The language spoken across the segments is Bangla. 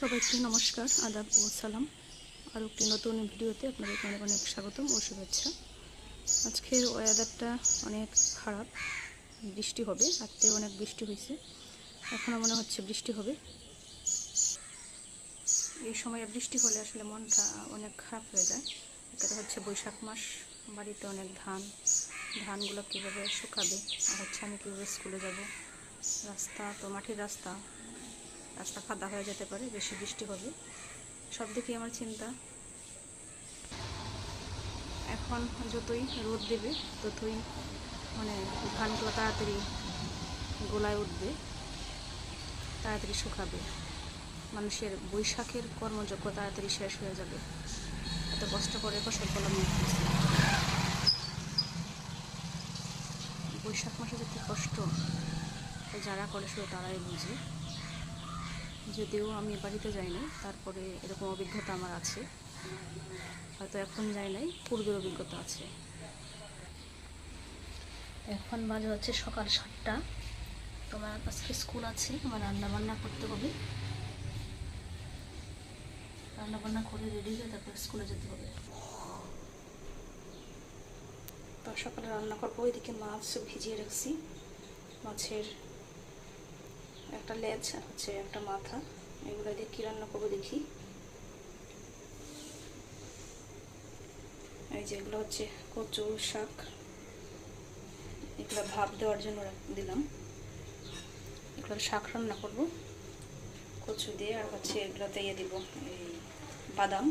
সবাইকে নমস্কার, আদাব ও সালাম। আর একটি নতুন ভিডিওতে আপনাদেরকে অনেক অনেক স্বাগতম ও শুভেচ্ছা। আজকের ওয়েদারটা অনেক খারাপ। বৃষ্টি হবে, রাত্রে অনেক বৃষ্টি হয়েছে। এখনও মনে হচ্ছে বৃষ্টি হবে। এই সময়ে বৃষ্টি হলে আসলে মনটা অনেক খারাপ হয়ে যায়। এটা হচ্ছে বৈশাখ মাস, বাড়িতে অনেক ধান। ধানগুলো কীভাবে শুকাবে? আর হচ্ছে আমি কীভাবে স্কুলে যাব? রাস্তা তো মাটির রাস্তা। রাস্তা কাদা হয়ে যেতে পারে, বেশি বৃষ্টি হবে। সব দিকে আমার চিন্তা। এখন যতই রোদ দেবে, ততই মানে ধানগুলো তাড়াতাড়ি গোলায় উঠবে, তাড়াতাড়ি শুকাবে। মানুষের বৈশাখের কর্মযোগ্য তাড়াতাড়ি শেষ হয়ে যাবে। এত কষ্ট করে ফসল ফলন বৈশাখ মাসে যে কষ্ট, যারা করে শুধু তারাই বুঝে। যদিও আমি বাড়িতে যাইনি তারপরে এরকম অভিজ্ঞতা আমার আছে। হয়তো এখন যাই নাই, পূর্বের অভিজ্ঞতা আছে। এখন বাজে হচ্ছে সকাল সাতটা। তোমার আজকে স্কুল আছে আমার রান্না বান্না করতে হবে। রান্না বান্না করে রেডি হয়ে তারপর স্কুলে যেতে হবে। তো সকালে রান্না করব, ওইদিকে মাছ ভিজিয়ে রাখছি। মাছের একটা লেজ হচ্ছে একটা মাথা। এগুলো দিয়ে কী রান্না করব দেখি। এই যে এগুলো হচ্ছে কচু শাক। এগুলো ভাপ দেওয়ার জন্য দিলাম। এগুলো শাক রান্না করব। কচু দিয়ে আর হচ্ছে এগুলোতে ইয়ে দিব, এই বাদাম।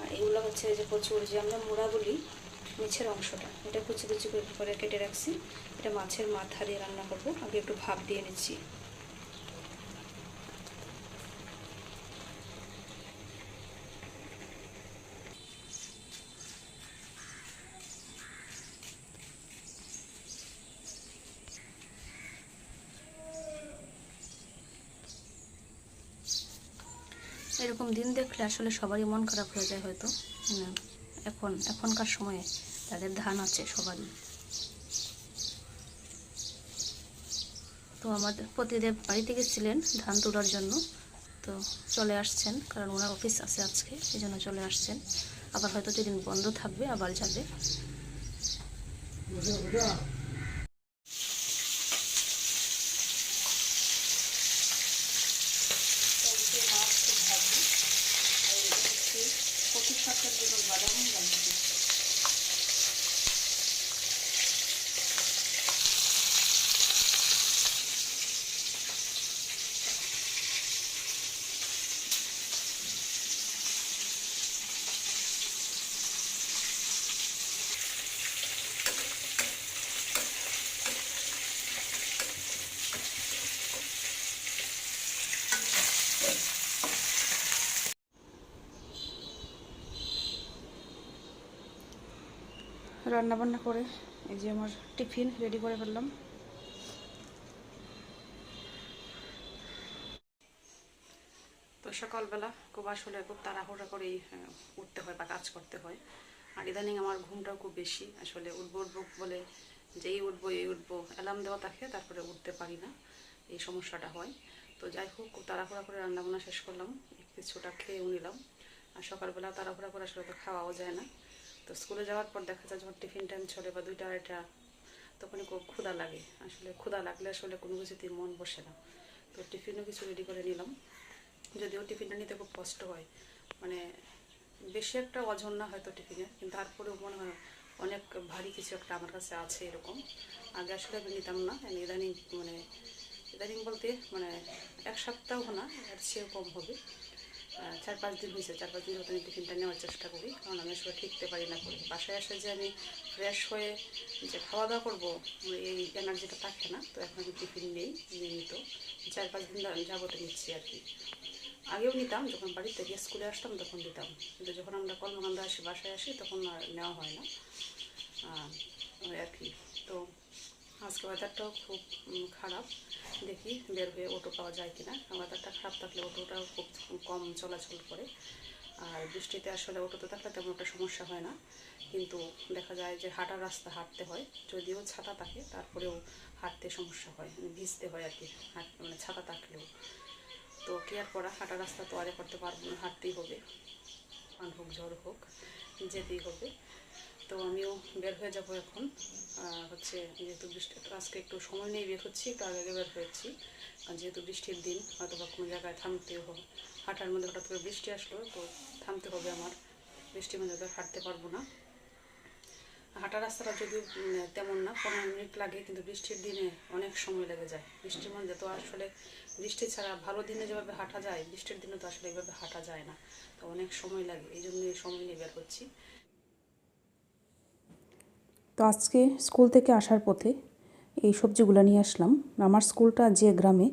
আর এগুলো হচ্ছে যে কচুর যে আমরা মুড়া বলি, নিচের অংশটা, এটা কুচি কুচি করে কেটে রাখছি। এটা মাছের মাথা দিয়ে রান্না করব। আগে একটু ভাপ দিয়ে নিচ্ছি। এরকম দিন দেখলে আসলে সবারই মন খারাপ হয়ে যায় হয়তো। এখন, এখনকার সময়ে তাদের ধান আছে সবারই। তো আমাদের প্রতিদেব বাড়িতে গেছিলেন ধান তোলার জন্য। তো চলে আসছেন, কারণ ওনার অফিস আছে আজকে এই জন্য চলে আসছেন। আবার হয়তো যেদিন বন্ধ থাকবে, আবার যাবে কচু শাকের জন্য বাদাম বানিয়েছি রান্না বান্না করে, এই যে আমার টিফিন রেডি করে ফেললাম। তো সকালবেলা খুব আসলে খুব তাড়াহুড়া করেই উঠতে হয় বা কাজ করতে হয়। আর ইদানিং আমার ঘুমটাও খুব বেশি, আসলে উঠবো উঠবো বলে যেই উঠবো, এই উঠবো অ্যালার্ম দেওয়া থাকে, তারপরে উঠতে পারি না, এই সমস্যাটা হয়। তো যাই হোক, খুব তাড়াহুড়া করে রান্নাবান্না শেষ করলাম কিছুটা খেয়েও নিলাম। আর সকালবেলা তাড়াহুড়া করে আসলে তো খাওয়াও যায় না। তো স্কুলে যাওয়ার পর দেখা যায় যখন টিফিন টাইম চলে বা দুইটা, আড়াইটা, তখনই খুব ক্ষুধা লাগে। আসলে ক্ষুধা লাগলে আসলে কোনো কিছুতেই মন বসে না। তো টিফিনও কিছু রেডি করে নিলাম। যদিও টিফিনটা নিতে খুব কষ্ট হয়। মানে বেশি একটা ওজন না হয়তো টিফিনে কিন্তু তারপরেও মনে হয় অনেক ভারী কিছু একটা আমার কাছে আছে এরকম। আগে আসলে আমি নিতাম না। ইদানিং মানে ইদানিং বলতে মানে এক সপ্তাহ না, এর চেয়েও কম হবে। চার পাঁচ দিন হয়েছে, চার পাঁচ দিন মতো আমি টিফিনটা নেওয়ার চেষ্টা করি, কারণ আমি আসলে ঠিকতে পারি না করি বাসায় আসে যে আমি ফ্রেশ হয়ে যে খাওয়া দাওয়া করব এই এনার্জিটা থাকে না, তো এখন আমি টিফিন নেই, নিয়মিত। চার পাঁচ দিন যাবত নিচ্ছি আর কি। আগেও নিতাম, যখন বাড়ি থেকে স্কুলে আসতাম তখন দিতাম। কিন্তু যখন আমরা কর্মকাণ্ড আসি, বাসায় আসি, তখন নেওয়া হয় না। আর কি। তো আজকে বাজারটাও খুব খারাপ। দেখি বের হয়ে অটো পাওয়া যায় কিনা। বাজারটা খারাপ থাকলে অটোটাও খুব কম চলাচল করে। আর বৃষ্টিতে আসলে অটোতে থাকলে তেমন একটা সমস্যা হয় না। কিন্তু দেখা যায় যে হাঁটার রাস্তা হাঁটতে হয়। যদিও ছাতা থাকে, তারপরেও হাঁটতে সমস্যা হয় মানে ভিজতে হয় আর কি হাঁট মানে ছাতা থাকলেও। তো কি আর করা, হাঁটার রাস্তা তো আরে করতে পারব না, হাঁটতেই হবে। হোক, ঝড় হোক, যেতেই হবে। তো আমিও বের হয়ে যাব এখন। হচ্ছে যেহেতু বৃষ্টি আজকে একটু সময় নিয়ে বের হচ্ছি, একটু আগে আগে বের হয়েছি। আর যেহেতু বৃষ্টির দিন, হয়তো বা কোনো জায়গায় থামতেও হবে। হাঁটার মধ্যে হঠাৎ করে বৃষ্টি আসলো, তো থামতে হবে আমার। বৃষ্টির মধ্যে তো হাঁটতে পারব না। হাঁটা রাস্তাটা যদিও তেমন না, পনেরো মিনিট লাগে, কিন্তু বৃষ্টির দিনে অনেক সময় লেগে যায়। বৃষ্টির মধ্যে তো আসলে বৃষ্টি ছাড়া ভালো দিনে যেভাবে হাঁটা যায়, বৃষ্টির দিনে তো আসলে এইভাবে হাঁটা যায় না। তো অনেক সময় লাগে, এই জন্য সময় নিয়ে বের হচ্ছি। তো আজকে স্কুল থেকে আসার পথে এই সবজিগুলো নিয়ে আসলাম। আমার স্কুলটা যে গ্রামে,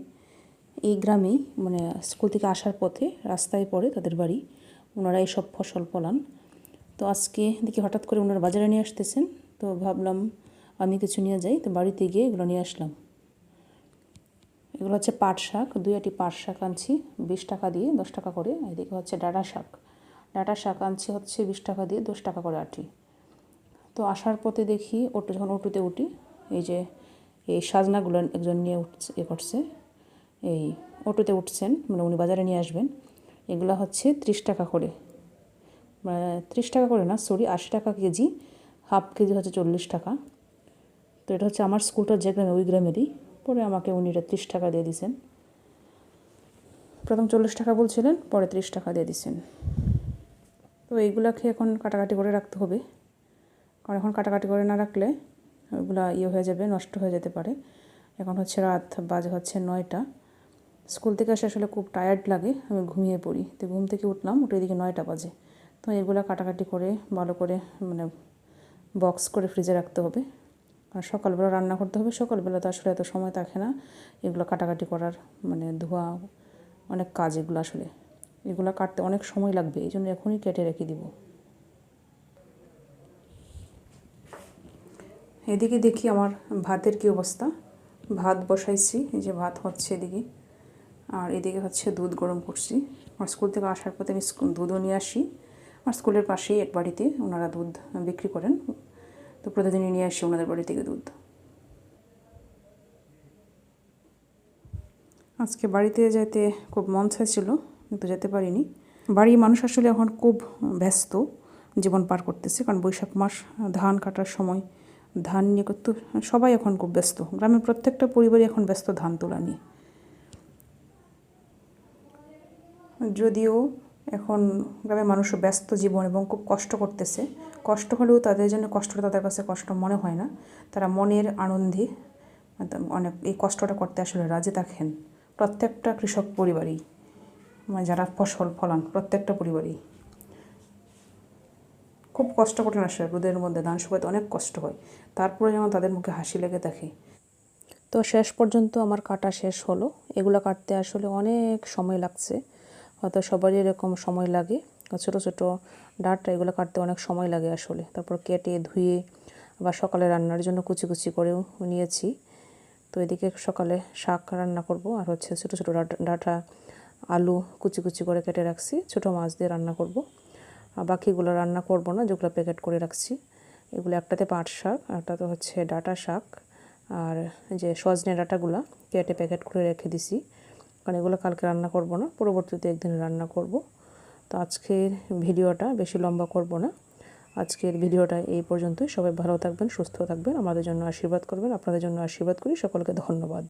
এই গ্রামেই মানে স্কুল থেকে আসার পথে রাস্তায় পড়ে তাদের বাড়ি। ওনারা এইসব ফসল ফলান। তো আজকে দেখি হঠাৎ করে ওনারা বাজারে নিয়ে আসতেছেন। তো ভাবলাম আমি কিছু নিয়ে যাই। তো বাড়িতে গিয়ে এগুলো নিয়ে আসলাম। এগুলো হচ্ছে পাট শাক। দুই আটি পাট শাক আনছি। বিশ টাকা দিয়ে দশ টাকা করে। এদিকে হচ্ছে ডাটা শাক। ডাটা শাক আনছি হচ্ছে বিশ টাকা দিয়ে দশ টাকা করে আটি। তো আসার পথে দেখি অটো যখন অটোতে উঠি, এই যে এই সাজনাগুলো একজন নিয়ে উঠছে, এ করছে, এই অটোতে উঠছেন মানে উনি বাজারে নিয়ে আসবেন, এগুলো হচ্ছে ত্রিশ টাকা করে। মানে ত্রিশ টাকা করে না, সরি, আশি টাকা কেজি, হাফ কেজি হচ্ছে চল্লিশ টাকা। তো এটা হচ্ছে আমার স্কুলটা যে গ্রামে, ওই গ্রামেরই, পরে আমাকে উনি এটা ত্রিশ টাকা দিয়ে দিয়েছেন প্রথম চল্লিশ টাকা বলছিলেন, পরে ত্রিশ টাকা দিয়ে দিয়েছেন তো এইগুলাকে এখন কাটাকাটি করে রাখতে হবে। কারণ এখন কাটাকাটি করে না রাখলে ওগুলা ইয়ে হয়ে যাবে, নষ্ট হয়ে যেতে পারে। এখন হচ্ছে রাত বাজে হচ্ছে নয়টা। স্কুল থেকে আসে আসলে খুব টায়ার্ড লাগে, আমি ঘুমিয়ে পড়ি। তো ঘুম থেকে উঠলাম, উঠে এদিকে নয়টা বাজে। তো এগুলো কাটাকাটি করে, ভালো করে মানে বক্স করে ফ্রিজে রাখতে হবে। আর সকালবেলা রান্না করতে হবে, সকালবেলা তো আসলে এত সময় থাকে না। এগুলো কাটাকাটি করার মানে ধোয়া, অনেক কাজ এগুলো আসলে। এগুলো কাটতে অনেক সময় লাগবে এই জন্য এখনই কেটে রেখে দিব। এদিকে দেখি আমার ভাতের কি অবস্থা। ভাত বসাইছি, এই যে ভাত হচ্ছে এদিকে। আর এদিকে হচ্ছে দুধ গরম করছি। আমার স্কুল থেকে আসার পথে আমি দুধও নিয়ে আসি। আমার স্কুলের পাশেই এক বাড়িতে ওনারা দুধ বিক্রি করেন। তো প্রতিদিনই নিয়ে আসি ওনাদের বাড়ি থেকে দুধ। আজকে বাড়িতে যেতে খুব মন চাইছিল, কিন্তু যেতে পারিনি। বাড়ির মানুষ আসলে এখন খুব ব্যস্ত, জীবন পার করতেছে। কারণ বৈশাখ মাস, ধান কাটার সময় ধান নিয়ে করতে সবাই এখন খুব ব্যস্ত। গ্রামের প্রত্যেকটা পরিবারই এখন ব্যস্ত ধান তোলা নিয়ে। যদিও এখন গ্রামের মানুষও ব্যস্ত জীবন এবং খুব কষ্ট করতেছে। কষ্ট হলেও তাদের জন্য কষ্টটা তাদের কাছে কষ্ট মনে হয় না। তারা মনের আনন্দে অনেক এই কষ্টটা করতে আসলে রাজি থাকেন। প্রত্যেকটা কৃষক পরিবারই মানে যারা ফসল ফলান, প্রত্যেকটা পরিবারই। খুব কষ্ট কঠিন আসলে রোদের মধ্যে, ধান শুকাতে অনেক কষ্ট হয়। তারপরে যেমন তাদের মুখে হাসি লেগে থাকে। তো শেষ পর্যন্ত আমার কাটা শেষ হলো। এগুলো কাটতে আসলে অনেক সময় লাগছে। হয়তো সবারই এরকম সময় লাগে। ছোটো ছোটো ডাঁটা এগুলো কাটতে অনেক সময় লাগে আসলে। তারপর কেটে, ধুয়ে বা সকালে রান্নার জন্য কুচি কুচি করেও নিয়েছি। তো এদিকে সকালে শাক রান্না করব আর হচ্ছে ছোটো ছোটো ডাঁটা, আলু কুচি কুচি করে কেটে রাখছি। ছোটো মাছ দিয়ে রান্না করব। বাকিগুলো রান্না করব না, যেগুলো প্যাকেট করে রাখছি। এগুলো একটাতে পাট শাক একটাতে হচ্ছে ডাটা শাক। আর যে সজনে ডাটাগুলো কেটে প্যাকেট করে রেখে দিছি। কারণ এগুলো কালকে রান্না করব না, পরবর্তীতে একদিন রান্না করব। তো আজকের ভিডিওটা বেশি লম্বা করব না। আজকের ভিডিওটা এই পর্যন্তই। সবাই ভালো থাকবেন, সুস্থ থাকবেন। আমাদের জন্য আশীর্বাদ করবেন। আপনাদের জন্য আশীর্বাদ করি। সকলকে ধন্যবাদ।